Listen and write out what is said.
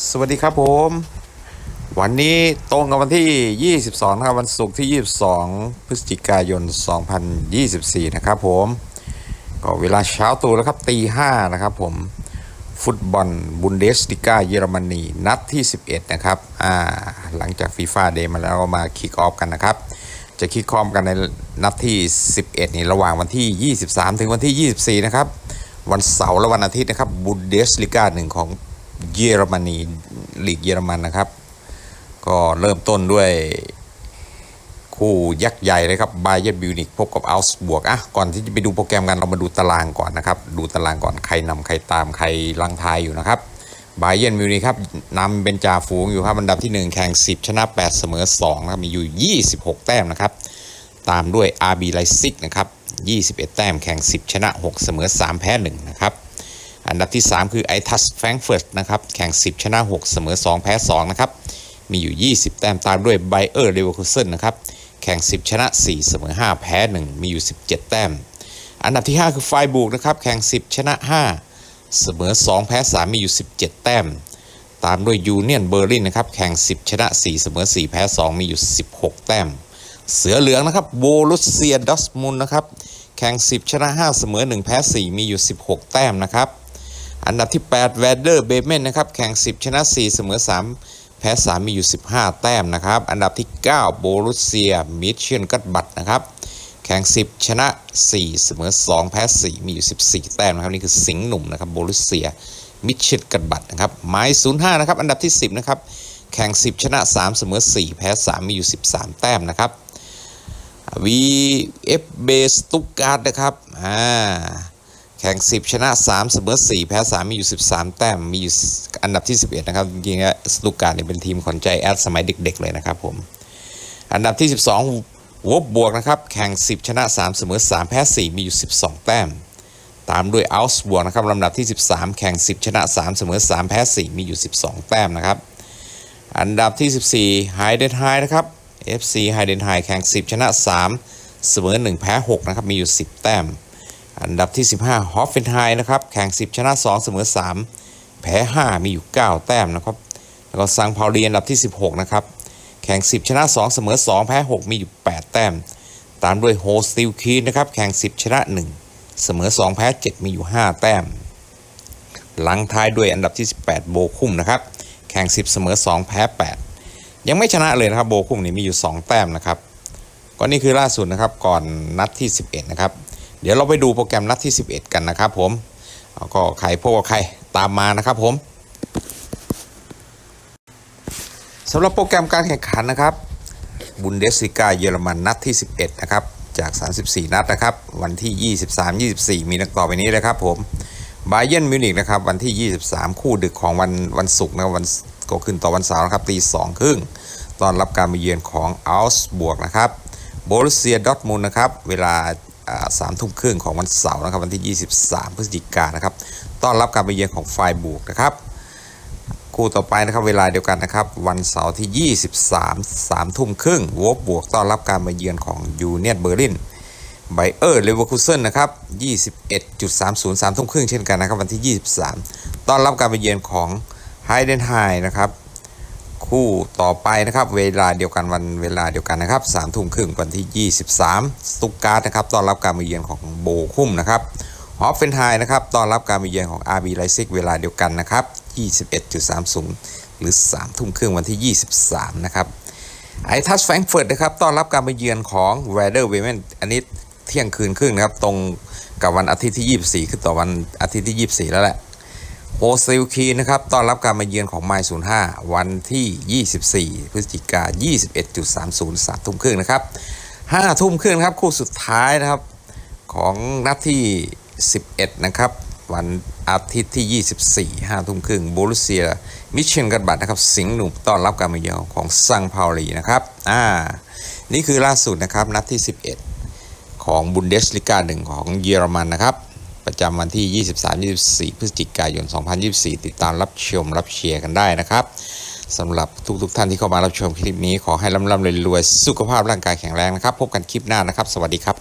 สวัสดีครับผม วันนี้ตรงกับวันที่ 22นะครับวันศุกร์ที่ 22 พฤศจิกายน 2024 นะครับผม ก็เวลาเช้าตู่แล้วครับตีห้านะครับผม ฟุตบอลบุนเดสลิก้าเยอรมนี นัดที่ 11 นะครับ อ่า หลังจากฟีฟ่าเดย์มาแล้วก็มาคิกออฟกันนะครับ จะคิกคอมกันในนัดที่ 11 นี่ระหว่างวันที่ 23 ถึงวันที่ 24 นะครับ วันเสาร์และวันอาทิตย์นะครับบุนเดสลิก้าหนึ่งของ เยอรมนีลีกเยอรมันนะครับ ก็เริ่มต้นด้วยคู่ยักษ์ใหญ่เลยครับไบเยนบิวนิกพบกับอัลส์บวกอะก่อนที่จะไปดูโปรแกรมกันเรามาดูตารางก่อนนะครับ ดูตารางก่อนใครนำใครตามใครลังทายอยู่นะครับไบเยนบิวนิกครับนำเป็นจ่าฝูงอยู่ครับอันดับที่ 1 แข่ง 10 ชนะ 8 เสมอ2นะครับมีอยู่ 26 แต้มนะครับ ตามด้วย RB ไลซิกนะครับ21 แต้มแข่ง 10 ชนะ 6 เสมอ 3 แพ้ 1 นะครับ อันดับที่ 3 คือไอทัสแฟรงเฟิร์ตนะครับแข่ง 10 ชนะ 6 เสมอ 2 แพ้ 2 นะครับ มีอยู่ 20 แต้มตามด้วยไบเออร์เลเวอร์คูเซนนะครับแข่ง 10 ชนะ 4 เสมอ 5 แพ้ 1 มีอยู่ 17 แต้ม อันดับที่ 5 คือไฟบูกนะครับแข่ง 10 ชนะ 5 เสมอ 2 แพ้ 3 มีอยู่ 17 แต้ม ตามด้วยยูเนียนเบอร์ลินนะครับแข่ง 10 ชนะ 4 เสมอ 4 แพ้ 2 มีอยู่ 16 แต้ม เสือเหลืองนะครับโบลุสเซียดอสมุนนะครับแข่ง 10 ชนะ 5 เสมอ 1 แพ้ 4 มีอยู่ 16 แต้มนะครับ อันดับที่ 8 แวดเดอร์เบเมนนะครับแข่ง 10 ชนะ 4 เสมอ 3 แพ้ 3 มีอยู่ 15 แต้มนะครับ อันดับที่ 9 โบรุสเซียมิเชนกัตบัตนะครับ แข่ง 10 ชนะ 4 เสมอ 2 แพ้ 4 มีอยู่ 14 แต้มนะครับ นี่คือสิงห์หนุ่มนะครับโบรุสเซียมิเชนกัตบัตนะครับไม้05 นะครับ อันดับที่ 10 นะครับ แข่ง 10 ชนะ 3 เสมอ 4 แพ้ 3 มีอยู่ 13 แต้มนะครับ VF เบสตุกการ์ดนะครับอ่า แข่ง 10 ชนะ 3 เสมอ 4 แพ้ 3 มีอยู่ 13 แต้ม มีอยู่อันดับที่ 11 นะครับ จริงๆสตุกการ์ดเนี่ยเป็นทีมขวัญใจแอดสมัยเด็กๆ เลยนะครับผม อันดับที่ 12วบบวกนะครับ แข่ง 10 ชนะ 3 เสมอ 3 แพ้ 4 มีอยู่ 12 แต้ม ตามด้วยอัลส์บวกนะครับลำดับที่ 13 แข่ง 10 ชนะ 3 เสมอ 3 แพ้ 4 มีอยู่ 12 แต้มนะครับ อันดับที่ 14ไฮเดนไฮนะครับ FC ไฮเดนไฮแข่ง 10 ชนะ 3 เสมอ 1 แพ้ 6 นะครับ มีอยู่ 10 แต้ม อันดับที่ 15 ฮอฟเฟนไฮนะครับ แข่ง 10 ชนะ 2 เสมอ 3 แพ้ 5 มีอยู่ 9 แต้มนะครับ แล้วก็ซังพาวลีอันดับที่ 16 นะครับ แข่ง 10 ชนะ 2 เสมอ 2 แพ้ 6 มีอยู่ 8 แต้ม ตามด้วยโฮสติลคีนนะครับ แข่ง 10 ชนะ 1 เสมอ 2 แพ้ 7 มีอยู่ 5 แต้ม หลังท้ายด้วยอันดับที่ 18 โบคุ้มนะครับ แข่ง 10 เสมอ 2 แพ้ 8 ยังไม่ชนะเลยนะครับ โบคุ้มนี่มีอยู่ 2 แต้มนะครับ ก็นี่คือล่าสุดนะครับ ก่อนนัดที่ 11 นะครับ เดี๋ยวเราไปดูโปรแกรมนัดที่ 11 กันนะครับผมก็ใครพวกบใครตามมานะครับผมสำหรับโปรแกรมการแข่งขันนะครับบุนเดสลิกาเยอรมันนัดที่ 11 นะครับ จาก 34 นัดนะครับ วันที่ 23 24 มีนักต่อไปนี้เลยครับผมบาเยนมิวนิกนะครับ วันที่ 23 คู่ดึกของวันวันศุกร์นะวันก็ขึ้นต่อวันเสาร์นะครับตีสองครึ่งตอนรับการมาเยือนของอัลส์บวกนะครับโบรุเซียดอทมุนนะครับ เวลา สามทุ่มครึ่งของวันเสาร์นะครับวันที่ 23 พฤศจิกายนนะครับต้อนรับการมาเยือนของไฟบวกนะครับคู่ต่อไปนะครับเวลาเดียวกันนะครับวันเสาร์ที่ 23 3ทุ่มครึ่งวบบวกต้อนรับการมาเยือนของยูเนียนเบอร์ลินไบเออร์เลเวอร์คูเซนนะครับ21.30 3ทุ่มครึ่งเช่นกันนะครับวันที่ 23 ต้อนรับการมาเยือนของไฮเดนไฮนะครับ คู่ต่อไปนะครับ เวลาเดียวกันวันเวลาเดียวกันนะครับสามทุ่มครึ่งวันที่ 23 สตุกการ์ดนะครับต้อนรับการมาเยือนของโบคุ้มนะครับฮอฟเฟนไฮนะครับต้อนรับการมาเยือนของ RB ไลซิกเวลาเดียวกันนะครับ 21.30 หรือ3ทุ่มครึ่งวันที่ 23 นะครับไอทัสแฟรงเฟิร์ตนะครับต้อนรับการมาเยือนของแวเดอร์เวเมนอันนี้เที่ยงคืนครึ่งนะครับ ตรงกับวันอาทิตย์ที่ 24 คือต่อวันอาทิตย์ที่ 24 แล้วแหละ โอซิลคีนะครับต้อนรับการมาเยือนของไมล์05 วันที่ 24 พฤศจิกายน21.30 3ทุ่มครึ่งนะครับ5ทุ่มครึ่งครับคู่สุดท้ายนะครับของนัดที่ 11 นะครับ วันอาทิตย์ที่ 24 5ทุ่มครึ่งโบลุเซีย มิเชนกันบัตนะครับ สิงห์หนุ่มต้อนรับการมาเยือนของซังพาวลีนะครับอ่านี่คือล่าสุดนะครับนัดที่ 11 ของบุนเดสลิกาหนึ่งของเยอรมันนะครับ ประจำวันที่ 23-24 พฤศจิกายน 2024 ติดตามรับชมรับเชียร์กันได้นะครับสำหรับทุกๆทท่านที่เข้ามารับชมคลิปนี้ขอให้ร่ำๆรวยๆสุขภาพร่างกายแข็งแรงนะครับ พบกันคลิปหน้านะครับ สวัสดีครับ